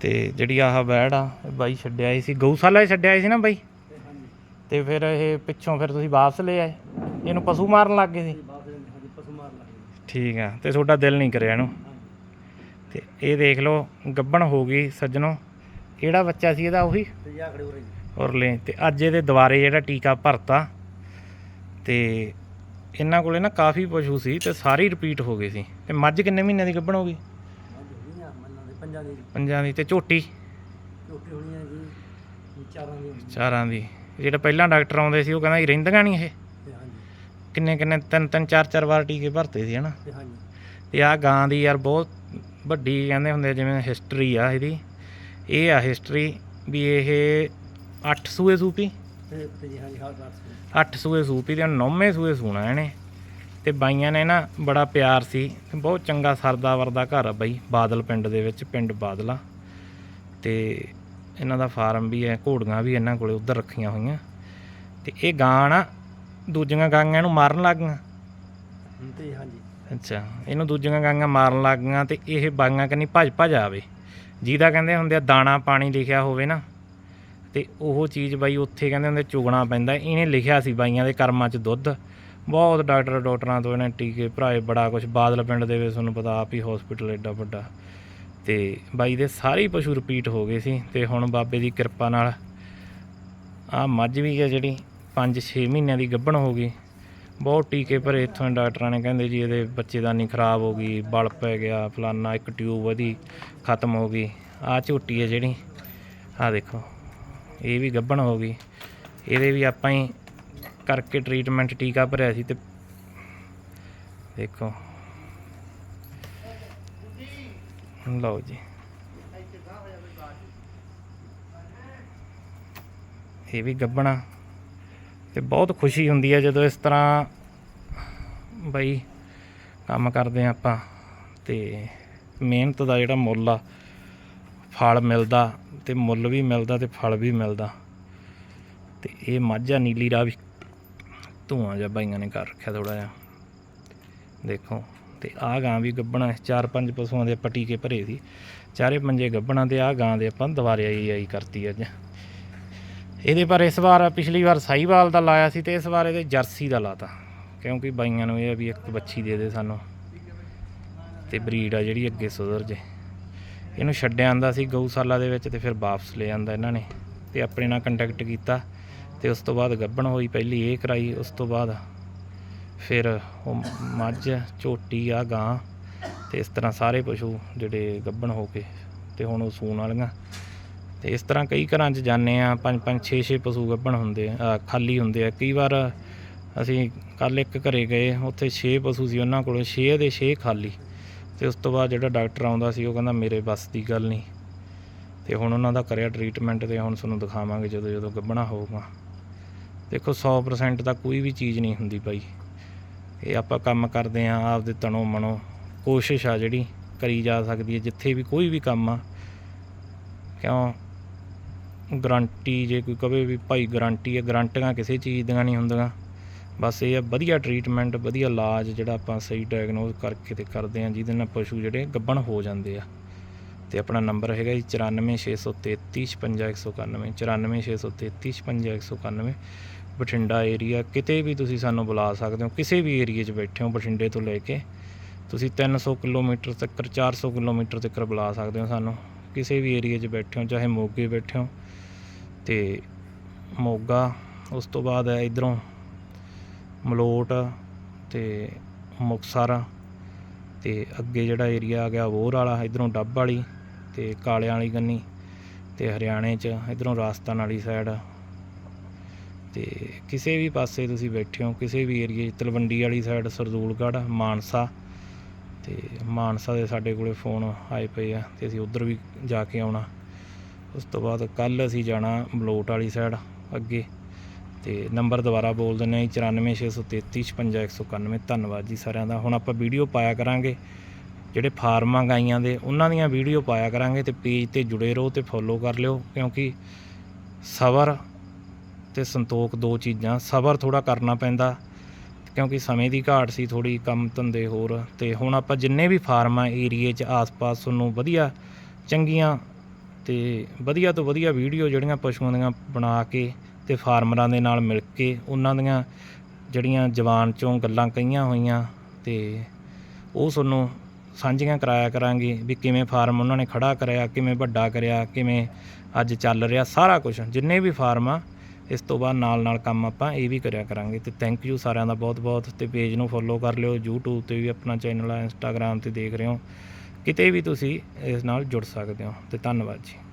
ਤੇ ਜਿਹੜੀ ਆਹ ਬੈੜ ਆ ਇਹ ਬਾਈ ਛੱਡਿਆ ਆਈ ਸੀ। ਗਊਸ਼ਾਲਾ 'ਚ ਛੱਡਿਆ ਆਈ ਸੀ ਨਾ ਬਾਈ? ਤੇ ਫਿਰ ਇਹ ਪਿੱਛੋਂ ਫਿਰ ਤੁਸੀਂ ਵਾਪਸ ਲੈ ਆਏ? ਇਹਨੂੰ ਪਸ਼ੂ ਮਾਰਨ ਲੱਗ ਗਏ ਸੀ? ਠੀਕ ਆ ਤੇ ਤੁਹਾਡਾ ਦਿਲ ਨਹੀਂ ਕਰਿਆ ਇਹਨੂੰ? ਤੇ ਇਹ ਦੇਖ ਲਓ ਗੱਬਣ ਹੋ ਗਈ ਸੱਜਣੋ। ਕਿਹੜਾ ਬੱਚਾ ਸੀ ਇਹਦਾ ਉਹੀ? ਹੋ ਜੀ ਔਰਲੇ ਤੇ ਅੱਜ ਇਹਦੇ ਦੁਬਾਰੇ ਜਿਹੜਾ ਟੀਕਾ ਭਰਤਾ ਤੇ ਇਹਨਾਂ ਕੋਲੇ ਨਾ ਕਾਫੀ ਪਸ਼ੂ ਸੀ ਤੇ ਸਾਰੇ ਰਿਪੀਟ ਹੋ ਗਏ ਸੀ। ਤੇ ਮੱਝ ਕਿੰਨੇ ਮਹੀਨਿਆਂ ਦੀ ਗੱਬਣ ਹੋ ਗਈ? ਪੰਜਾਂ ਦੀ। ਪੰਜਾਂ ਦੀ ਤੇ ਝੋਟੀ? ਰੋਟੀ ਹੋਣੀ ਆ ਜੀ ਚਾਰਾਂ ਦੀ। ਚਾਰਾਂ ਦੀ। ਜਿਹੜਾ ਪਹਿਲਾਂ ਡਾਕਟਰ ਆਉਂਦੇ ਸੀ ਉਹ ਕਹਿੰਦਾ ਸੀ ਰਹਿੰਦੀਆਂ ਨਹੀਂ ਇਹ। ਕਿੰਨੇ ਕਿੰਨੇ ਤਿੰਨ ਤਿੰਨ ਚਾਰ ਚਾਰ ਵਾਰ ਟੀਕੇ ਭਰਤੇ ਸੀ ਹਨਾ? ਤੇ ਹਾਂਜੀ। ਤੇ ਆਹ ਗਾਂ ਦੀ ਯਾਰ ਬਹੁਤ ਵੱਡੀ ਕਹਿੰਦੇ ਹੁੰਦੇ ਜਿਵੇਂ ਹਿਸਟਰੀ ਆ ਇਹਦੀ। ਇਹ ਆ ਹਿਸਟਰੀ ਵੀ ਇਹ 8 ਸੂਏ ਸੂਪੀ। ਤੇ ਤੇ ਜੀ ਹਾਂਜੀ ਹਾਲ ਬਾਤ ਸੀ 8 ਸੂਏ ਸੂਪੀ ਤੇ ਨੌਵੇਂ ਸੂਏ ਸੂਣਾ ਇਹਨੇ। ਤੇ ਬਾਈਆਂ ਨੇ ਨਾ ਬੜਾ ਪਿਆਰ ਸੀ ਤੇ ਬਹੁਤ ਚੰਗਾ ਸਰਦਾ ਵਰਦਾ ਘਰ ਆ ਬਾਈ ਬਾਦਲ ਪਿੰਡ ਦੇ ਵਿੱਚ ਪਿੰਡ ਬਾਦਲਾ। ਤੇ ਇਹਨਾਂ ਦਾ ਫਾਰਮ ਵੀ ਹੈ ਘੋੜੀਆਂ ਵੀ ਇਹਨਾਂ ਕੋਲੇ ਉਧਰ ਰੱਖੀਆਂ ਹੋਈਆਂ। ਤੇ ਇਹ ਗਾਂ ਨਾ ਦੂਜੀਆਂ ਗਾਂਆਂ ਨੂੰ ਮਾਰਨ ਲੱਗ ਗਈਆਂ। ਤੇ ਹਾਂਜੀ। ਅੱਛਾ ਇਹਨੂੰ ਦੂਜੀਆਂ ਗਾਂਆਂ ਮਾਰਨ ਲੱਗ ਗਈਆਂ ਤੇ ਇਹ ਬਾਈਆਂ ਕੰਨੀ ਭੱਜ ਭੱਜ ਆਵੇ। ਜਿਹਦਾ ਕਹਿੰਦੇ ਹੁੰਦੇ ਆ ਦਾਣਾ ਪਾਣੀ ਲਿਖਿਆ ਹੋਵੇ ਨਾ। ਤੇ ਉਹ ਚੀਜ਼ ਬਾਈ ਉੱਥੇ ਕਹਿੰਦੇ ਹੁੰਦੇ ਚੁਗਣਾ ਪੈਂਦਾ। ਇਹਨੇ ਲਿਖਿਆ ਸੀ ਬਾਈਆਂ ਦੇ ਕਰਮਾਂ 'ਚ ਦੁੱਧ। ਬਹੁਤ ਡਾਕਟਰ, ਡਾਕਟਰਾਂ ਤੋਂ ਇਹਨੇ ਟੀਕੇ ਭਰਾਏ, ਬੜਾ ਕੁਝ ਬਾਦਲ ਪਿੰਡ ਦੇ ਵਿੱਚ ਤੁਹਾਨੂੰ ਪਤਾ ਆਪ ਹੀ ਹਸਪੀਟਲ ਐਡਾ ਵੱਡਾ। ਤੇ ਬਾਈ ਦੇ ਸਾਰੇ ਪਸ਼ੂ ਰਿਪੀਟ ਹੋ ਗਏ ਸੀ। ਤੇ ਹੁਣ ਬਾਬੇ ਦੀ ਕਿਰਪਾ ਨਾਲ ਆ ਮੱਝ ਵੀ ਹੈ ਜਿਹੜੀ 5-6 ਮਹੀਨਿਆਂ ਦੀ ਗੱਭਣ ਹੋ ਗਈ। ਬਹੁਤ ਟੀਕੇ ਭਰੇ ਇੱਥੋਂ ਡਾਕਟਰਾਂ ਨੇ। ਕਹਿੰਦੇ ਜੀ ਇਹਦੇ ਬੱਚੇਦਾਨੀ ਖਰਾਬ ਹੋ ਗਈ, ਬਲ ਪੈ ਗਿਆ, ਫਲਾਨਾ, ਇੱਕ ਟਿਊਬ ਉਹਦੀ ਖਤਮ ਹੋ ਗਈ। ਆ ਝੋਟੀ ਹੈ ਜਿਹੜੀ। ਆ ਦੇਖੋ, ਇਹ ਵੀ ਗੱਭਣ ਹੋ ਗਈ। ਇਹਦੇ ਵੀ ਆਪਾਂ ਹੀ ਕਰਕੇ ਟ੍ਰੀਟਮੈਂਟ ਟੀਕਾ ਭਰਿਆ ਸੀ ਤੇ ਦੇਖੋ। ਲਓ ਜੀ। ਇਹ ਵੀ ਗੱਭਣਾ ਤੇ ਬਹੁਤ ਖੁਸ਼ੀ ਹੁੰਦੀ ਹੈ ਜਦੋਂ ਇਸ ਤਰ੍ਹਾਂ ਬਈ ਕੰਮ ਕਰਦੇ ਆ ਆਪਾਂ ਤੇ ਮਿਹਨਤ ਦਾ ਜਿਹੜਾ ਮੁੱਲ ਆ, ਫਲ ਮਿਲਦਾ ਤੇ ਮੁੱਲ ਵੀ ਮਿਲਦਾ ਤੇ ਫਲ ਵੀ ਮਿਲਦਾ। ਤੇ ਇਹ ਮਾਝਾ ਨੀਲੀ ਰਾਵੀ ਧੂਆਂ ਜਿਹਾ ਬਾਈਆਂ ਨੇ ਕਰ ਰੱਖਿਆ ਥੋੜਾ ਜਿਹਾ। ਦੇਖੋ, ਤੇ ਆਹ ਗਾਂ ਵੀ ਗੱਬਣਾ ਚਾਰ ਪੰਜ ਪਸ਼ੂਆਂ ਦੇ ਆਪਾਂ ਟੀਕੇ ਭਰੇ ਸੀ। ਚਾਰੇ ਪੰਜੇ ਗੱਬਣਾ ਤੇ ਆਹ ਗਾਂ ਦੇ ਆਪਾਂ ਦੁਬਾਰੇ ਆਈ ਆਈ ਕਰਤੀ ਅੱਜ। ਇਹਦੇ ਪਰ ਇਸ ਵਾਰ ਪਿਛਲੀ ਵਾਰ ਸਾਈਵਾਲ ਦਾ ਲਾਇਆ ਸੀ ਤੇ ਇਸ ਵਾਰ ਇਹਦੇ ਜਰਸੀ ਦਾ ਲਾਤਾ। ਕਿਉਂਕਿ ਬਾਈਆਂ ਨੂੰ ਇਹ ਆ ਵੀ ਇੱਕ ਬੱਚੀ ਦੇ ਦੇ ਸਾਨੂੰ। ਤੇ ਬਰੀਡ ਆ ਜਿਹੜੀ ਅੱਗੇ ਸੁਧਰ ਜੇ। ਇਹਨੂੰ ਛੱਡਿਆ ਆਂਦਾ ਸੀ ਗਊਸ਼ਾਲਾ ਦੇ ਵਿੱਚ ਤੇ ਫਿਰ ਵਾਪਸ ਲੈ ਆਂਦਾ ਇਹਨਾਂ ਨੇ। ਤੇ ਆਪਣੇ ਨਾਲ ਕੰਟੈਕਟ ਕੀਤਾ। ਤੇ ਉਸ ਤੋਂ ਬਾਅਦ ਗੱਬਣ ਹੋਈ, ਪਹਿਲੀ ਇਹ ਕਰਾਈ, ਉਸ ਤੋਂ ਬਾਅਦ ਫਿਰ ਉਹ ਮੱਝ, ਝੋਟੀ, ਆ ਗਾਂ ਤੇ ਇਸ ਤਰ੍ਹਾਂ ਸਾਰੇ ਪਸ਼ੂ ਜਿਹੜੇ ਗੱਭਣ ਹੋ ਕੇ ਤੇ ਹੁਣ ਉਹ ਸੂਣ ਵਾਲੀਆਂ। ਤੇ ਇਸ ਤਰ੍ਹਾਂ ਕਈ ਘਰਾਂ 'ਚ ਜਾਂਦੇ ਆ ਪੰਜ ਪੰਜ 6 6 ਪਸ਼ੂ ਗੱਬਣ ਹੁੰਦੇ ਆ ਖਾਲੀ ਹੁੰਦੇ ਆ। ਕਈ ਵਾਰ ਅਸੀਂ ਕੱਲ ਇੱਕ ਘਰੇ ਗਏ, ਉੱਥੇ 6 ਪਸ਼ੂ ਸੀ ਉਹਨਾਂ ਕੋਲੋਂ 6 ਦੇ 6 ਖਾਲੀ। ਤੇ ਉਸ ਤੋਂ ਬਾਅਦ ਜਿਹੜਾ ਡਾਕਟਰ ਆਉਂਦਾ ਸੀ, ਉਹ ਕਹਿੰਦਾ ਮੇਰੇ ਬਸ ਦੀ ਗੱਲ ਨਹੀਂ। ਤੇ ਹੁਣ ਉਹਨਾਂ ਦਾ ਕਰਿਆ ਟ੍ਰੀਟਮੈਂਟ ਤੇ ਹੁਣ ਤੁਹਾਨੂੰ ਦਿਖਾਵਾਂਗੇ ਜਦੋਂ ਜਦੋਂ ਗੱਭਣਾ ਹੋਊਗਾ। ਦੇਖੋ 100% ਤਾਂ ਕੋਈ ਵੀ ਚੀਜ਼ ਨਹੀਂ ਹੁੰਦੀ ਬਾਈ ਇਹ ਆਪਾਂ ਕੰਮ ਕਰਦੇ ਆ ਆਪਦੇ ਤਣੋ ਮਨੋ ਕੋਸ਼ਿਸ਼ ਆ ਜਿਹੜੀ ਕਰੀ ਜਾ ਸਕਦੀ ਹੈ, ਜਿੱਥੇ ਵੀ ਕੋਈ ਵੀ ਕੰਮ ਆ। ਕਿਉਂ? ਗਰੰਟੀ ਜੇ ਕੋਈ ਕਵੇ ਵੀ ਭਾਈ ਗਰੰਟੀ ਹੈ, ਗਰੰਟੀਆਂ ਕਿਸੇ ਚੀਜ਼ ਦੀਆਂ ਨਹੀਂ ਹੁੰਦੀਆਂ। ਬਸ ਇਹ ਆ, ਵਧੀਆ ਟ੍ਰੀਟਮੈਂਟ, ਵਧੀਆ ਇਲਾਜ ਜਿਹੜਾ ਆਪਾਂ ਸਹੀ ਡਾਇਗਨੋਸ ਕਰਕੇ ਤੇ ਕਰਦੇ ਆ ਜਿਹਦੇ ਨਾਲ ਪਸ਼ੂ ਜਿਹੜੇ ਗੱਬਣ ਹੋ ਜਾਂਦੇ ਆ। ਤੇ ਆਪਣਾ ਨੰਬਰ ਹੈਗਾ ਜੀ 9463355191 9463355191 ਬਠਿੰਡਾ ਏਰੀਆ ਕਿਤੇ ਵੀ ਤੁਸੀਂ ਸਾਨੂੰ ਬੁਲਾ ਸਕਦੇ ਹੋ, ਕਿਸੇ ਵੀ ਏਰੀਏ 'ਚ ਬੈਠੇ ਹੋ ਬਠਿੰਡੇ ਤੋਂ ਲੈ ਕੇ, ਤੁਸੀਂ 300 ਕਿਲੋਮੀਟਰ ਤੱਕ 400 ਕਿਲੋਮੀਟਰ ਤੱਕ ਬੁਲਾ ਸਕਦੇ ਹੋ ਸਾਨੂੰ। ਕਿਸੇ ਵੀ ਏਰੀਏ 'ਚ ਬੈਠੇ ਹੋ, ਚਾਹੇ ਮੋਗੇ ਬੈਠੇ ਹੋ ਤੇ ਮੋਗਾ, ਉਸ ਤੋਂ ਬਾਅਦ ਹੈ ਇਧਰੋਂ ਮਲੋਟ ਤੇ ਮੁਕਸਰ ਤੇ ਅੱਗੇ ਜਿਹੜਾ ਏਰੀਆ ਆ ਗਿਆ ਵੋਰ ਵਾਲਾ ਇਧਰੋਂ ਡੱਬ ਵਾਲੀ। ਤੇ ਕਾਲਿਆਂ ਵਾਲੀ ਗੰਨੀ ਤੇ ਹਰਿਆਣੇ 'ਚ, ਇਧਰੋਂ ਰਾਜਸਥਾਨ ਵਾਲੀ ਸਾਈਡ ਤੇ ਕਿਸੇ ਵੀ ਪਾਸੇ ਤੁਸੀਂ ਬੈਠੇ ਹੋ, ਕਿਸੇ ਵੀ ਏਰੀਏ 'ਚ, ਤਲਵੰਡੀ ਵਾਲੀ ਸਾਈਡ ਸਰਦੂਲਗੜ੍ਹ, ਮਾਨਸਾ। ਤੇ ਮਾਨਸਾ ਦੇ ਸਾਡੇ ਕੋਲੇ ਫੋਨ ਆਏ ਪਏ ਆ ਤੇ ਅਸੀਂ ਉਧਰ ਵੀ ਜਾ ਕੇ ਆਉਣਾ। ਉਸ ਤੋਂ ਬਾਅਦ ਕੱਲ ਅਸੀਂ ਜਾਣਾ ਮਲੋਟ ਵਾਲੀ ਸਾਈਡ ਅੱਗੇ। ਤੇ ਨੰਬਰ ਦੁਬਾਰਾ ਬੋਲ ਦਿੰਦੇ ਹਾਂ 9463355191 ਧੰਨਵਾਦ ਜੀ ਸਾਰਿਆਂ ਦਾ। ਹੁਣ ਆਪਾਂ ਵੀਡੀਓ ਪਾਇਆ ਕਰਾਂਗੇ। ਜਿਹੜੇ ਫਾਰਮਾਂ ਗਾਈਆਂ ਦੇ, ਉਹਨਾਂ ਦੀਆਂ ਵੀਡੀਓ ਪਾਇਆ ਕਰਾਂਗੇ ਤੇ ਪੇਜ ਤੇ ਜੁੜੇ ਰਹੋ ਤੇ ਫੋਲੋ ਕਰ ਲਿਓ, ਕਿਉਂਕਿ ਸਬਰ ਤੇ ਸੰਤੋਖ ਦੋ ਚੀਜ਼ਾਂ, ਸਬਰ ਥੋੜਾ ਕਰਨਾ ਪੈਂਦਾ, ਕਿਉਂਕਿ ਸਮੇਂ ਦੀ ਘਾਟ ਸੀ ਥੋੜੀ ਕੰਮ ਧੰਦੇ ਹੋਰ, ਤੇ ਹੁਣ ਆਪਾਂ ਜਿੰਨੇ ਵੀ ਫਾਰਮਾਂ ਏਰੀਏ 'ਚ, ਆਸ-ਪਾਸ ਤੁਹਾਨੂੰ ਵਧੀਆ ਚੰਗੀਆਂ ਤੇ ਵਧੀਆ ਤੋਂ ਵਧੀਆ ਵੀਡੀਓ ਜਿਹੜੀਆਂ ਪਸ਼ੂਆਂ ਦੀਆਂ ਬਣਾ ਕੇ ਤੇ ਫਾਰਮਰਾਂ ਦੇ ਨਾਲ ਮਿਲ ਕੇ ਉਹਨਾਂ ਦੀਆਂ ਜਿਹੜੀਆਂ ਜਵਾਨ ਚੋਂ ਗੱਲਾਂ ਕਹੀਆਂ ਹੋਈਆਂ ਤੇ ਉਹ ਤੁਹਾਨੂੰ ਸਾਂਝੀਆਂ ਕਰਾਇਆ ਕਰਾਂਗੇ ਵੀ ਕਿਵੇਂ ਫਾਰਮ ਉਹਨਾਂ ਨੇ ਖੜਾ ਕਰਿਆ, ਕਿਵੇਂ ਵੱਡਾ ਕਰਿਆ, ਕਿਵੇਂ ਅੱਜ ਚੱਲ ਰਿਹਾ, ਸਾਰਾ ਕੁਝ ਜਿੰਨੇ ਵੀ ਫਾਰਮ ਆ, ਇਸ ਤੋਂ ਬਾਅਦ ਨਾਲ ਨਾਲ ਕੰਮ ਆਪਾਂ ਇਹ ਵੀ ਕਰਿਆ ਕਰਾਂਗੇ। ਤੇ ਥੈਂਕ ਯੂ ਸਾਰਿਆਂ ਦਾ ਬਹੁਤ ਬਹੁਤ। ਤੇ ਪੇਜ ਨੂੰ ਫੋਲੋ ਕਰ ਲਿਓ, YouTube ਤੇ ਵੀ ਆਪਣਾ ਚੈਨਲ ਆ, Instagram ਤੇ ਦੇਖ ਰਹੇ ਹੋ। ਕਿਤੇ ਵੀ ਤੁਸੀਂ ਇਸ ਨਾਲ ਜੁੜ ਸਕਦੇ ਹੋ। ਤੇ ਧੰਨਵਾਦ ਜੀ।